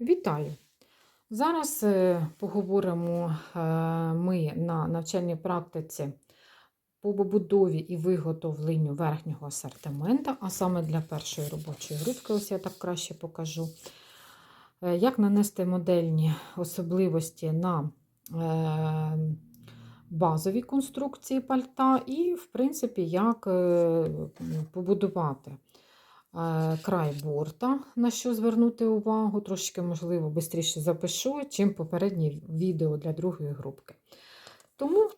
Вітаю! Зараз е, поговоримо е, ми на навчальній практиці по побудові і виготовленню верхнього асортимента, а саме для першої робочої групки, ось я так краще покажу. Е, Як нанести модельні особливості на базові конструкції пальта, і, в принципі, як побудувати край борта, на що звернути увагу, трошки, можливо, швидше запишу, чим попереднє відео для другої групки. Тому,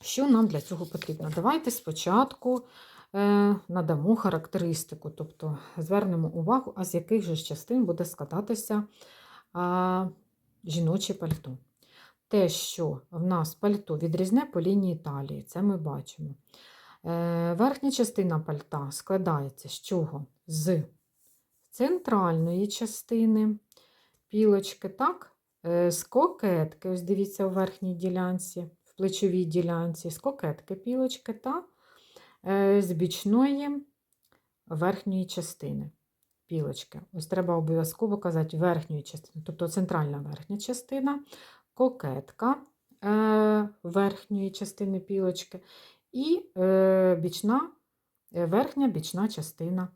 що нам для цього потрібно? Давайте спочатку е, надамо характеристику, тобто звернемо увагу, а з яких же частин буде складатися е, жіноче пальто. Те, що в нас пальто відрізне по лінії талії, це ми бачимо. Е, Верхня частина пальта складається з чого? З центральної частини пілочки, так? Е, з кокетки, ось дивіться у верхній ділянці, в плечовій ділянці, з кокетки пілочки та е, з бічної верхньої частини пілочки. Ось треба обов'язково казати верхньої частини, тобто центральна верхня частина, кокетка верхньої частини пілочки і е, бічна, е, верхня бічна частина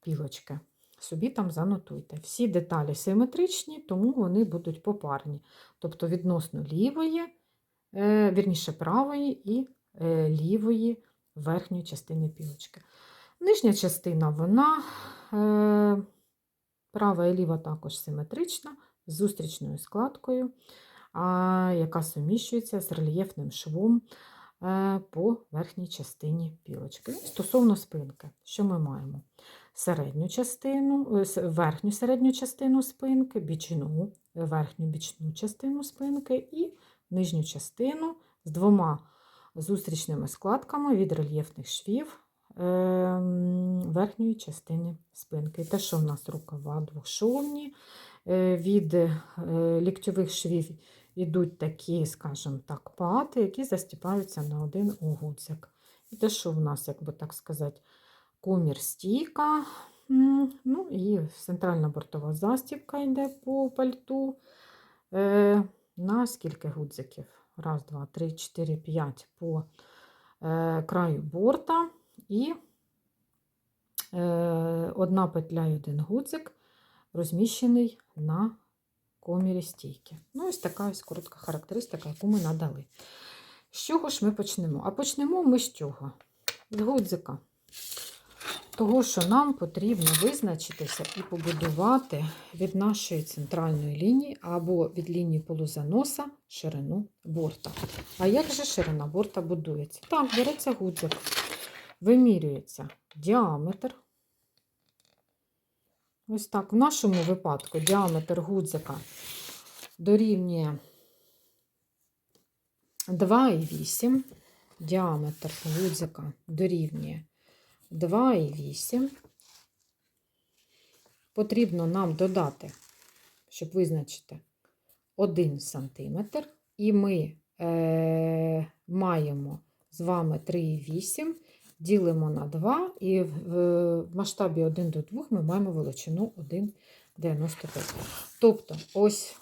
пілочки. Собі там занотуйте. Всі деталі симетричні, тому вони будуть попарні. Тобто відносно лівої, е, вірніше правої і лівої верхньої частини пілочки. Нижня частина, вона права і ліва також симетрична, з зустрічною складкою, яка суміщується з рельєфним швом по верхній частині пілочки. Стосовно спинки, що ми маємо? Середню частину, е, верхню середню частину спинки, бічну, е, верхню бічну частину спинки і нижню частину з двома зустрічними складками від рельєфних швів ем, верхньої частини спинки. Те, що в нас рукава двохшовні, е, від е, ліктьових швів йдуть такі, скажімо так, пати, які застіпаються на один гудзик. І те, що в нас, як би так сказати, комір стійка, ну і центральна бортова застібка йде по пальту. Е, на скільки гудзиків? Раз, два, три, чотири, п'ять по е, краю борта. І е, одна петля і один гудзик розміщений на комірі стійки. Ну, ось така ось коротка характеристика, яку ми надали. З чого ж ми почнемо? А почнемо ми з чого? З гудзика. Того, що нам потрібно визначитися і побудувати від нашої центральної лінії або від лінії полузаноса ширину борта. А як же ширина борта будується? Так, береться гудзик, вимірюється діаметр. Ось так, в нашому випадку діаметр гудзика дорівнює 2,8. Діаметр гудзика дорівнює 2,8. Потрібно нам додати, щоб визначити 1 см. І ми е, маємо з вами 3,8, ділимо на 2, і в, масштабі 1 до 2 ми маємо величину 1,95. Тобто, ось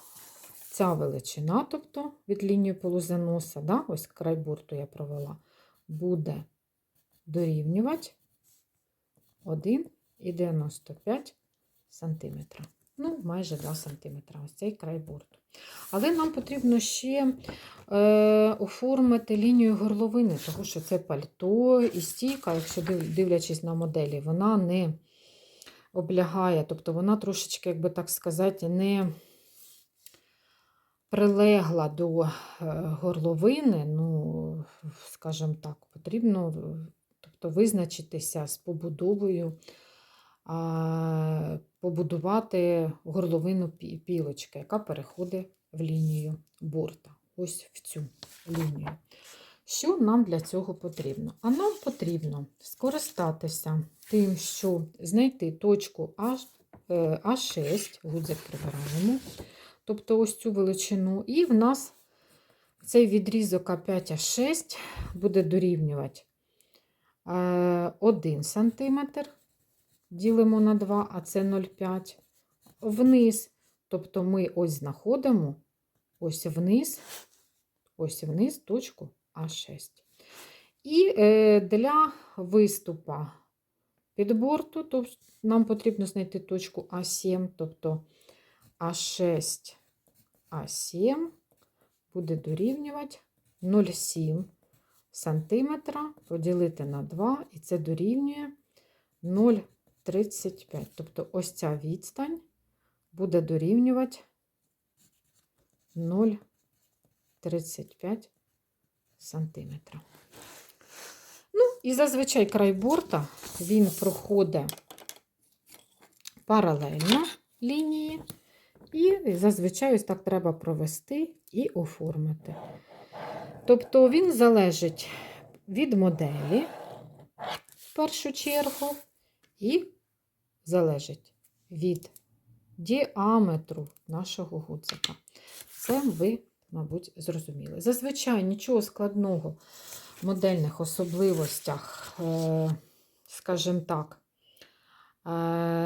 ця величина, тобто від лінії полузаноса, да, ось край борту я провела, буде дорівнювати 1,95 см. Ну, майже 2 см. Ось цей край борту. Але нам потрібно ще е, оформити лінію горловини, тому що це пальто і стійка, якщо дивлячись на моделі, вона не облягає, тобто вона трошечки, як би так сказати, не прилегла до е, горловини, ну, скажімо так, потрібно е, тобто, визначитися з побудовою, а, побудувати горловину пі- пілочки, яка переходить в лінію борта. Ось в цю лінію. Що нам для цього потрібно? А нам потрібно скористатися тим, що знайти точку А, е, А6, гудзик прибираємо, тобто ось цю величину, і в нас цей відрізок А5А6 буде дорівнювати 1 см, ділимо на 2, а це 0,5. Вниз Тобто ми ось знаходимо ось вниз, ось вниз точку А6. І е, для виступа під борту, то нам потрібно знайти точку А7, тобто А6, А7 буде дорівнювати 0,7 сантиметра поділити на 2, і це дорівнює 0,35. Тобто ось ця відстань буде дорівнювати 0,35 сантиметра. Ну, і зазвичай край борта він проходить паралельно лінії, і зазвичай ось так треба провести і оформити. Тобто він залежить від моделі в першу чергу, і залежить від діаметру нашого гудзика. Це ви, мабуть, зрозуміли. Зазвичай нічого складного в модельних особливостях, е, скажімо так, е,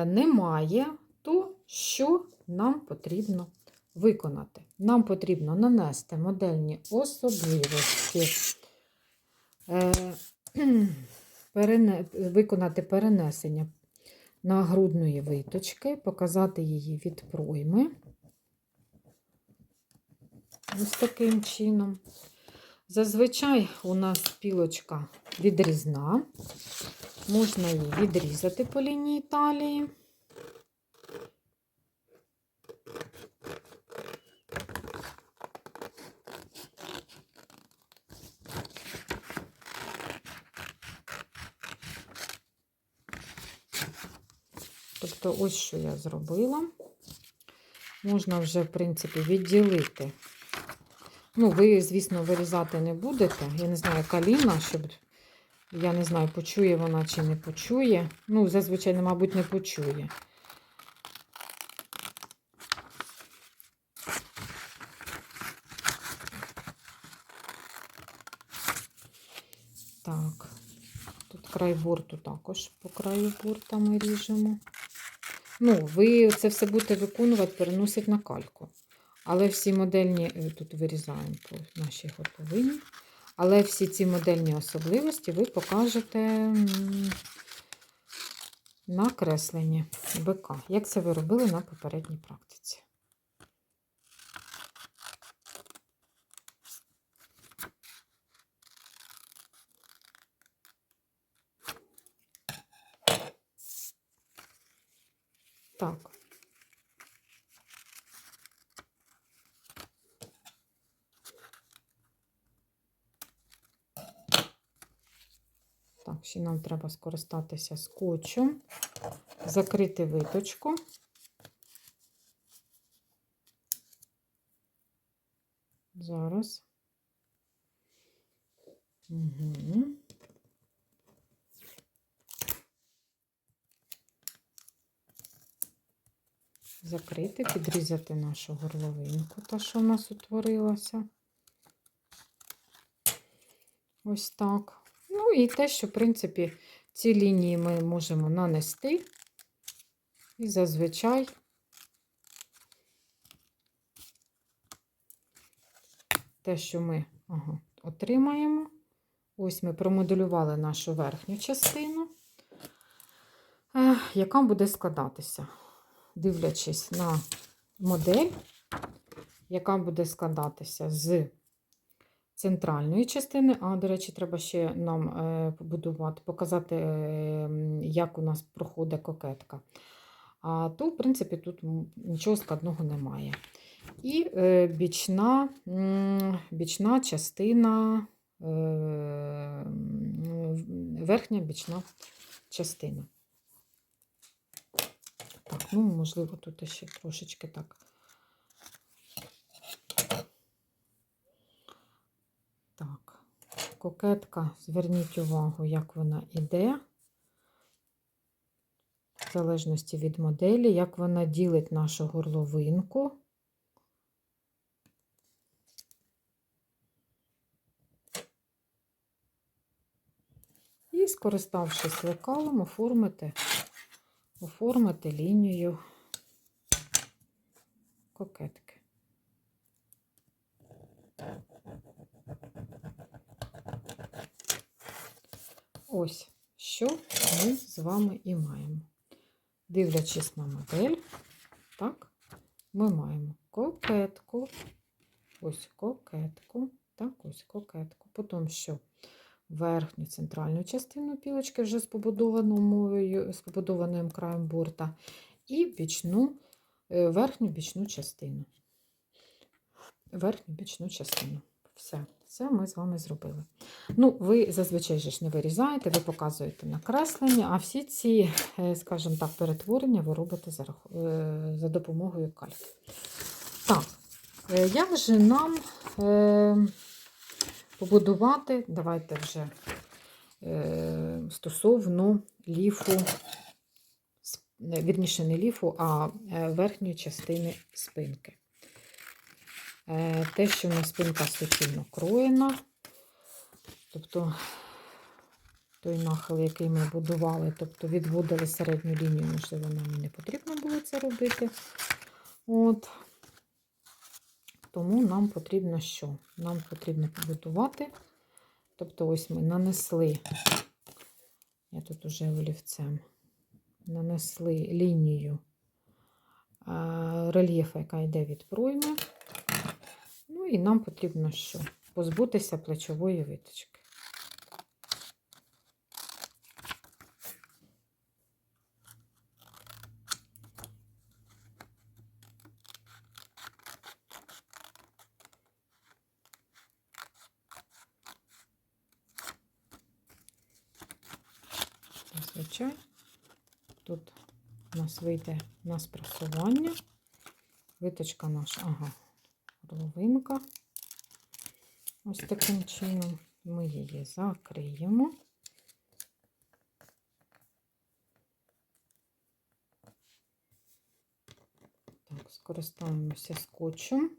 немає, то що нам потрібно виконати? Нам потрібно нанести модельні особливості, е, виконати перенесення на грудної виточки, показати її від пройми. Ось таким чином. Зазвичай у нас пілочка відрізна. Можна її відрізати по лінії талії. Тобто, ось що я зробила. Можна вже, в принципі, відділити. Ну, ви, звісно, вирізати не будете. Я не знаю, каліна, щоб. Я не знаю, почує вона чи не почує. Ну, зазвичай, мабуть, не почує. Так, тут край борту також по краю борта ми ріжемо. Ну, ви це все будете виконувати, переносити на кальку. Але всі модельні, е, тут вирізаємо по нашій готовині. Але всі ці модельні особливості ви покажете на кресленні БК, як це ви робили на попередній практиці. Так. Нам треба скористатися скотчем, закрити виточку. Зараз. Угу. Закрити, підрізати нашу горловинку, та, що в нас утворилася. Ось так. Ну і те, що, в принципі, ці лінії ми можемо нанести. І зазвичай те, що ми ага, отримаємо. Ось ми промоделювали нашу верхню частину, е, яка буде складатися, дивлячись на модель, яка буде складатися з центральної частини. А, до речі, треба ще нам е, побудувати, показати, е, як у нас проходить кокетка. А то, в принципі, тут нічого складного немає. І е, бічна, бічна частина, верхня бічна частина. Так, ну, можливо, тут ще трошечки. Так, кокетка, зверніть увагу, як вона іде, в залежності від моделі, як вона ділить нашу горловинку. І, скориставшись лекалом, оформити, оформити лінію кокетки. Ось, що ми з вами і маємо. Дивлячись на модель, так, ми маємо кокетку, ось кокетку, так, ось кокетку. Потім що верхню центральну частину пілочки вже з побудованою, побудованим краєм борта, і бічну, е, верхню бічну частину. Верхню бічну частину. Все, все ми з вами зробили. Ну, ви зазвичай ж не вирізаєте, ви показуєте накреслення, а всі ці, е, скажімо так, перетворення ви робите за, е, за допомогою кальки. Так, е, як же нам побудувати, давайте вже стосовно ліфу, вірніше не ліфу, а верхньої частини спинки. Е, Те, що у нас спинка суцільно кроєна, тобто той нахил, який ми будували, тобто відводили середню лінію, можливо, нам не потрібно було це робити. От. Тому нам потрібно що? Нам потрібно побудувати. Тобто, ось ми нанесли, я тут уже олівцем, нанесли лінію е, рельєфу, яка йде від пройми. І нам потрібно що? Позбутися плечової виточки. Зазвичай тут у нас вийде на спрасування. Виточка наша, ага, половинка. Ось таким чином ми її закриємо. Так, скористаємося скотчем.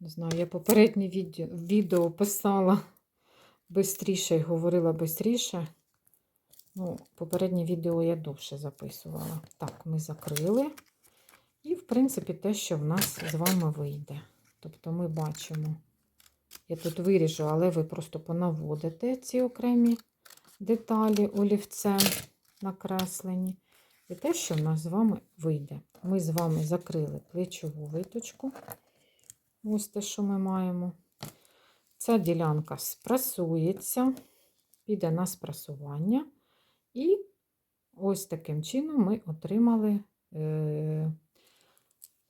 Не знаю, я попереднє відео, писала швидше і говорила швидше. Ну, попереднє відео я довше записувала. Так, ми закрили. І, в принципі, те, що в нас з вами вийде. Тобто ми бачимо, я тут виріжу, але ви просто понаводите ці окремі деталі олівцем накреслені. І те, що в нас з вами вийде. Ми з вами закрили плечову виточку. Ось те, що ми маємо. Ця ділянка спрасується, піде на спрасування. І ось таким чином ми отримали е,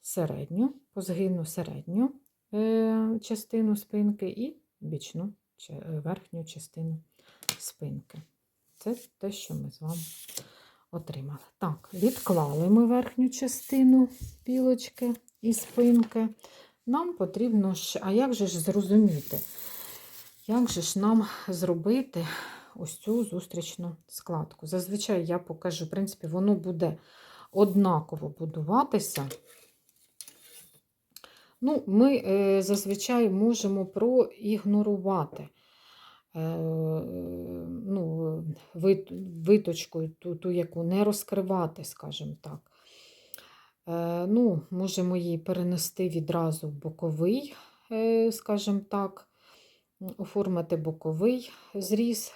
середню, позгину середню е, частину спинки і бічну е, верхню частину спинки. Це те, що ми з вами отримали. Так, відклали ми верхню частину пілочки і спинки. Нам потрібно а як же ж зрозуміти, як же ж нам зробити ось цю зустрічну складку? Зазвичай я покажу, в принципі, воно буде однаково будуватися. Ну, ми е, зазвичай можемо проігнорувати е, ну, вит, виточкою, ту, ту, яку не розкривати, скажімо так. Е, ну, можемо її перенести відразу в боковий, скажімо так, оформити боковий зріз,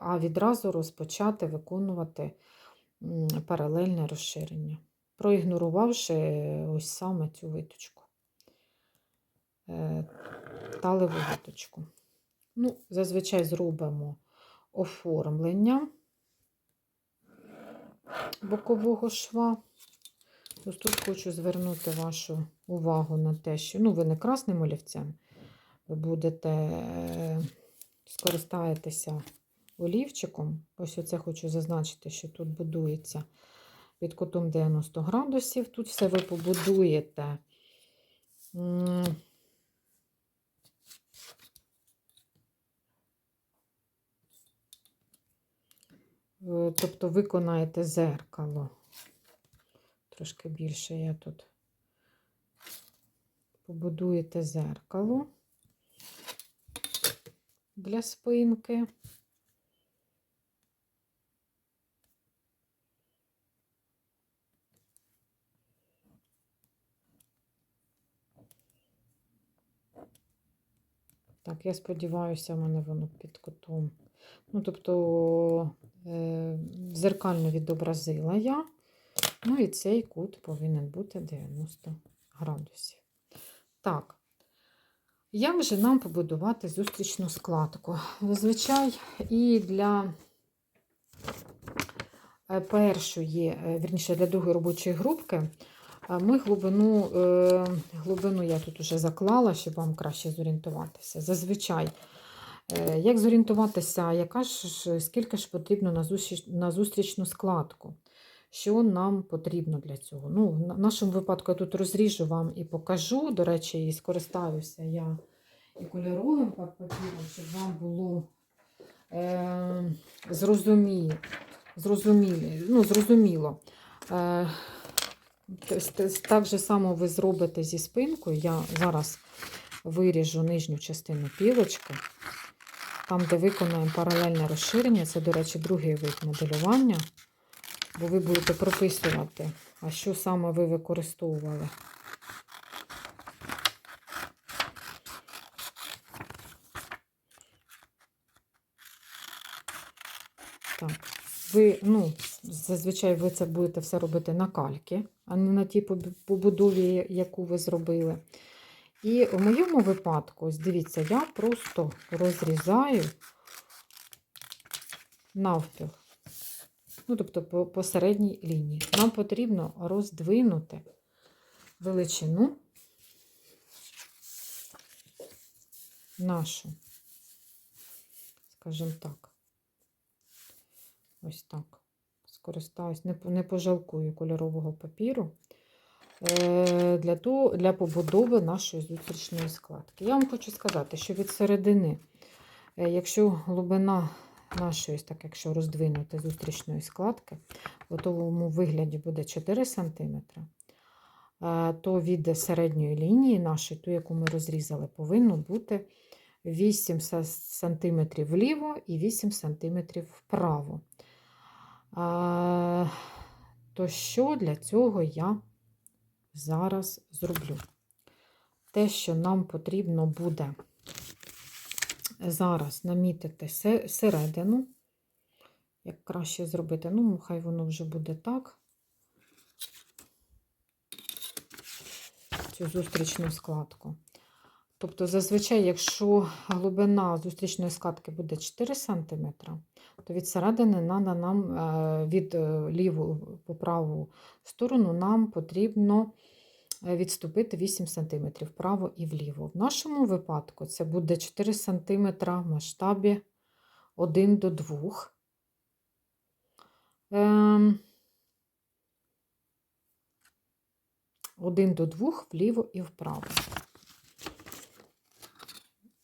а відразу розпочати виконувати паралельне розширення, проігнорувавши ось саме цю виточку, талеву виточку. Ну, зазвичай зробимо оформлення бокового шва. Ось тут хочу звернути вашу увагу на те, що ну, ви не красним олівцем, ви будете е, скористаєтеся олівчиком. Ось оце хочу зазначити, що тут будується під кутом 90 градусів. Тут все ви побудуєте. Е, тобто виконаєте зеркало. Трошки більше я тут побудуєте зеркало для спинки. Так, я сподіваюся, в мене воно під кутом. Ну, тобто е, зеркально відобразила я. Ну і цей кут повинен бути 90 градусів. Так, як же нам побудувати зустрічну складку? Зазвичай і для е, першої, е, вірніше, для другої робочої групки ми глибину, глибину я тут уже заклала, щоб вам краще зорієнтуватися. Зазвичай, як зорієнтуватися, яка ж, скільки ж потрібно на, зустріч, на зустрічну складку? Що нам потрібно для цього? Ну, В нашому випадку я тут розріжу вам і покажу. До речі, і скористаюся я і кольоровим папіром, щоб вам було е, зрозумі, зрозумілі, ну, зрозуміло. Е, так же само ви зробите зі спинкою. Я зараз виріжу нижню частину пілочки, там, де виконаємо паралельне розширення, це, до речі, другий вид моделювання, бо ви будете прописувати, а що саме ви використовували. Так, ви, ну, зазвичай ви це будете все робити на кальки, а не на тій побудові, яку ви зробили. І в моєму випадку, ось дивіться, я просто розрізаю навпіл. Ну, тобто по, по середній лінії. Нам потрібно роздвинути величину нашу, скажімо так. Ось так. Скористаюсь, не, не пожалкую кольорового папіру для, того, для побудови нашої зустрічної складки. Я вам хочу сказати, що від середини, е, якщо глибина нашої, так, якщо роздвинути зустрічної складки, в готовому вигляді буде 4 см, е, то від середньої лінії нашої, ту, яку ми розрізали, повинно бути 8 см вліво і 8 см вправо. То що для цього я зараз зроблю? Те, що нам потрібно буде зараз намітити середину, як краще зробити, ну, хай воно вже буде так. Цю зустрічну складку. Тобто, зазвичай, якщо глибина зустрічної складки буде 4 см, то від середини надо нам е, від е, ліву по праву сторону нам потрібно відступити 8 см вправо і вліво. В нашому випадку це буде 4 см в масштабі 1 до 2. Ем, 1 до 2 вліво і вправо.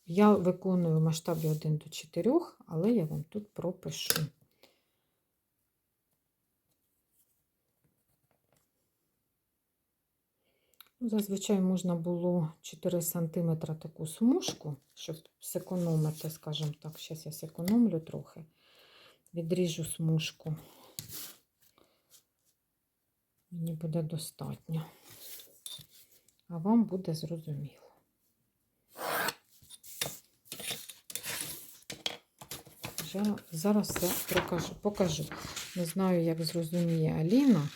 Я виконую в масштабі 1 до 4, але я вам тут пропишу. Зазвичай можна було 4 см таку смужку, щоб зекономити, скажімо так, зараз я зекономлю трохи, відріжу смужку. Мені буде достатньо, а вам буде зрозуміло. Зараз все покажу. Не знаю, як зрозуміє Аліна.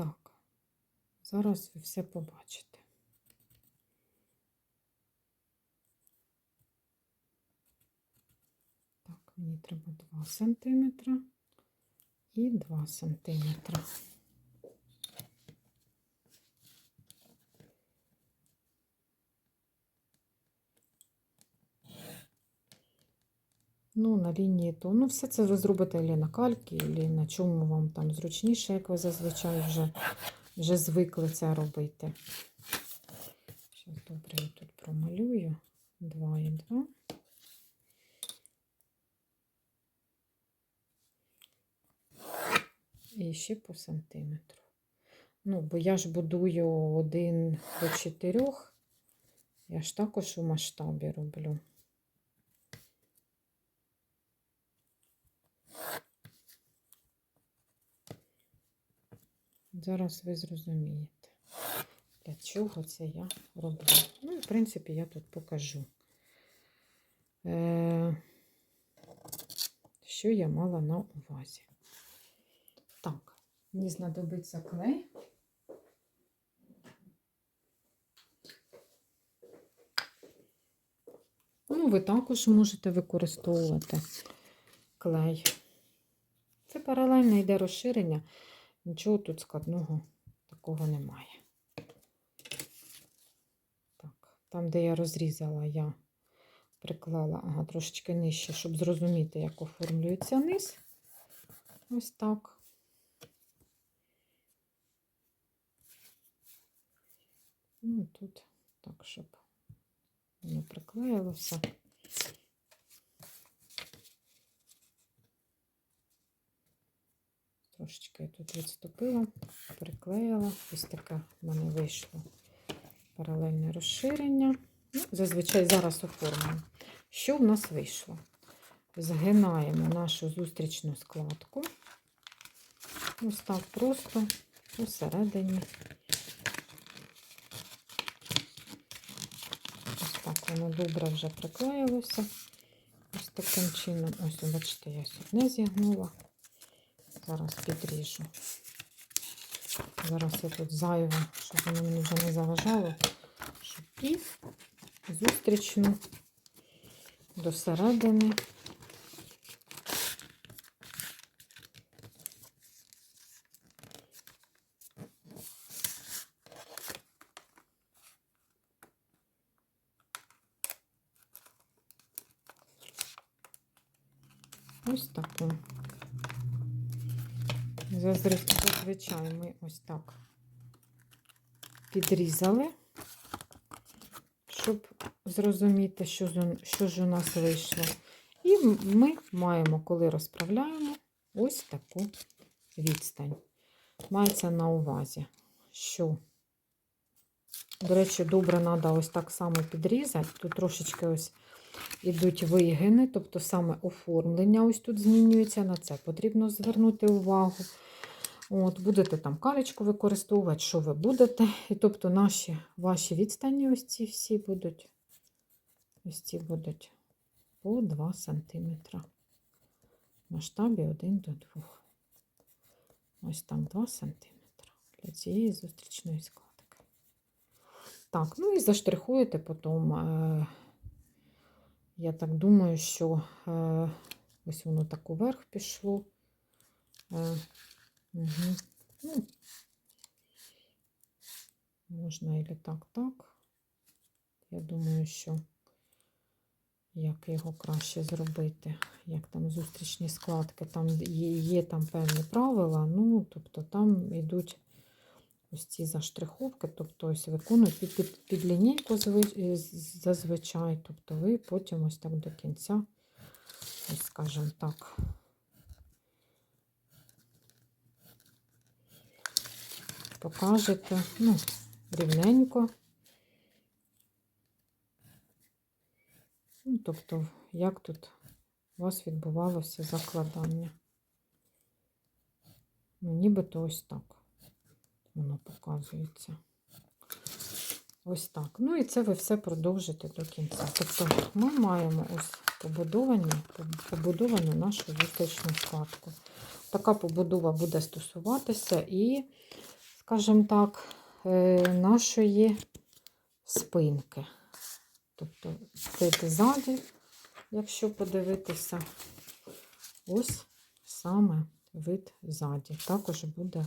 Так, зараз ви все побачите. Так, мені треба 2 см і 2 см. Ну, на лінії то. Ну, все це ви зробите або на кальки, або на чому вам там зручніше, як ви зазвичай вже, вже звикли це робити. Зараз добре я тут промалюю. 2 і 2. І ще по сантиметру. Ну, бо я ж будую один до чотирьох, Я ж також у масштабі роблю. Зараз ви зрозумієте, для чого це я роблю. Ну, в принципі, я тут покажу, е, що я мала на увазі. Так, мені знадобиться клей. Ну, ви також можете використовувати клей. Це паралельно йде розширення, нічого тут складного такого немає. Так, там, де я розрізала, я приклала ага, трошечки нижче, щоб зрозуміти, як оформлюється низ. Ось так. Ну, тут так, щоб воно приклеїлося. Трошечки я тут відступила, приклеїла. Ось таке в мене вийшло паралельне розширення. Ну, зазвичай зараз оформлюємо. Що в нас вийшло? Згинаємо нашу зустрічну складку. Ось так просто посередині. Ось так воно добре вже приклеїлося. Ось таким чином. Ось, бачите, я сьогодні зігнула. Зараз підріжу. Зараз я тут зайве, щоб воно мені вже не заважало. Щоб і зустрічну до середини. Ось таку. Заздрі- Зазвичай ми ось так підрізали, щоб зрозуміти, що, ж- що ж у нас вийшло. І ми маємо, коли розправляємо, ось таку відстань. Мається на увазі, що, до речі, добре треба ось так само підрізати. Тут трошечки ось ідуть вигини, тобто саме оформлення ось тут змінюється. На це потрібно звернути увагу. От, Будете там калечку використовувати, що ви будете. І тобто наші ваші відстані, ось ці всі будуть, ось ці будуть по 2 см. В масштабі 1 до 2. Ось там 2 см для цієї зустрічної складки. Так, ну і заштрихуєте потім. Е я так думаю, що е, ось воно так уверх пішло. Е, угу. ну, можна і так, так. Я думаю, що як його краще зробити, як там зустрічні складки, там є, є там певні правила, ну, тобто там йдуть ось ці заштриховки, тобто ось виконують під, під, під лінійку зазвичай, тобто ви потім ось так до кінця, ось скажімо так, покажете, ну, рівненько. Ну, тобто, як тут у вас відбувалося закладання. Ну, нібито ось так воно показується. Ось так. Ну і це ви все продовжите до кінця. Тобто ми маємо ось побудовані, побудовану нашу зустрічну складку. Така побудова буде стосуватися і, скажімо так, е, нашої спинки. Тобто це ззаді, якщо подивитися, ось саме вид ззаді. Також буде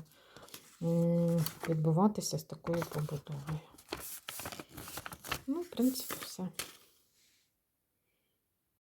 відбуватися з такою побудовою. Ну, в принципі, все.